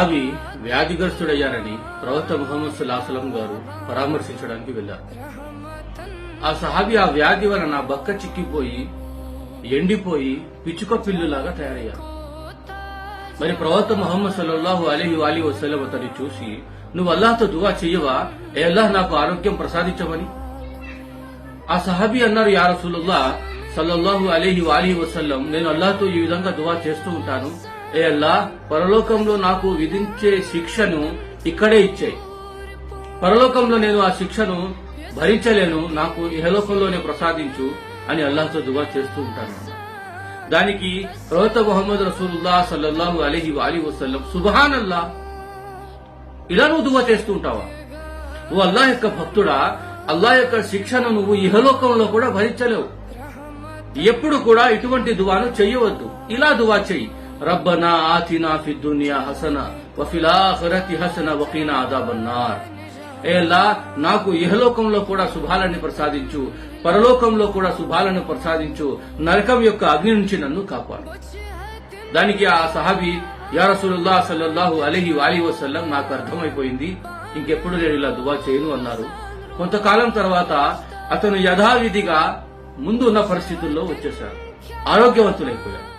అవి వ్యాధిగ్రస్తుడయ్యారని ప్రవక్త ముహమ్మద్ సుల్లాహలం గారు పరామర్శించడానికి వెళ్ళారు ఆ సహాబి ఆ వ్యాధి వలన బక్క చిక్కిపోయి ఎండిపోయి పిచ్చుక పిల్లులాగా తయారయ్యారు. మరి ప్రవక్త ముహమ్మద్ సల్లల్లాహు అలీహి అలీ వసలం అతన్ని చూసి నువ్వు అల్లాహ్తో దువా చెయ్యవా ఏ అల్లాహ్ నాకు ఆరోగ్యం ప్రసాదించమని? ఆ సహాబీ అన్నారు యా రసూలుల్లా సల్లల్లాహు అలీహి అలీ వసల్లం నేను అల్లాహ్తో ఈ విధంగా దువా చేస్తూ ఉంటాను. ఏ అల్లా పరలోకంలో నాకు విధించే శిక్షను ఇక్కడే ఇచ్చాయి. పరలోకంలో నేను ఆ శిక్షను భరించలేను నాకు ఇహలోకంలోనే ప్రసాదించు అని అల్లాహ్తో దువా చేస్తూ ఉంటాను. దానికి ప్రవక్త మొహమ్మద్ రసూలుల్లా సల్లల్లాహు అలీహి అలీ వసల్లం సుబహాన్ అల్లా ఇలా నువ్వు దువా చేస్తూ ఉంటావా? నువ్వు అల్లాహ్ యొక్క భక్తుడా అల్లాహ్ యొక్క శిక్షను నువ్వు ఇహలోకంలో కూడా భరించలేవు. ఎప్పుడు కూడా ఇటువంటి దువాను చెయ్యవద్దు. ఇలా దువా చెయ్యి. రబ్బనా ఆతినా الدنيا حسنة హసన الآخرة حسنة హసన عذاب النار. ఏ అల్లా నాకు ఇహలోకంలో కూడా శుభాలను ప్రసాదించు పరలోకంలో కూడా శుభాలను ప్రసాదించు నరకం యొక్క అగ్ని నుంచి నన్ను కాపాడు. దానికి ఆ సహాబి యారసులుల్లా సల్లల్లాహు అలహి అలీ వసల్లం నాకు అర్థమైపోయింది. ఇంకెప్పుడు నేను ఇలా దువా చేయను అన్నారు. కొంతకాలం తర్వాత అతను యథావిధిగా ముందు ఉన్న పరిస్థితుల్లో వచ్చేశాడు. ఆరోగ్యవంతులైపోయాడు.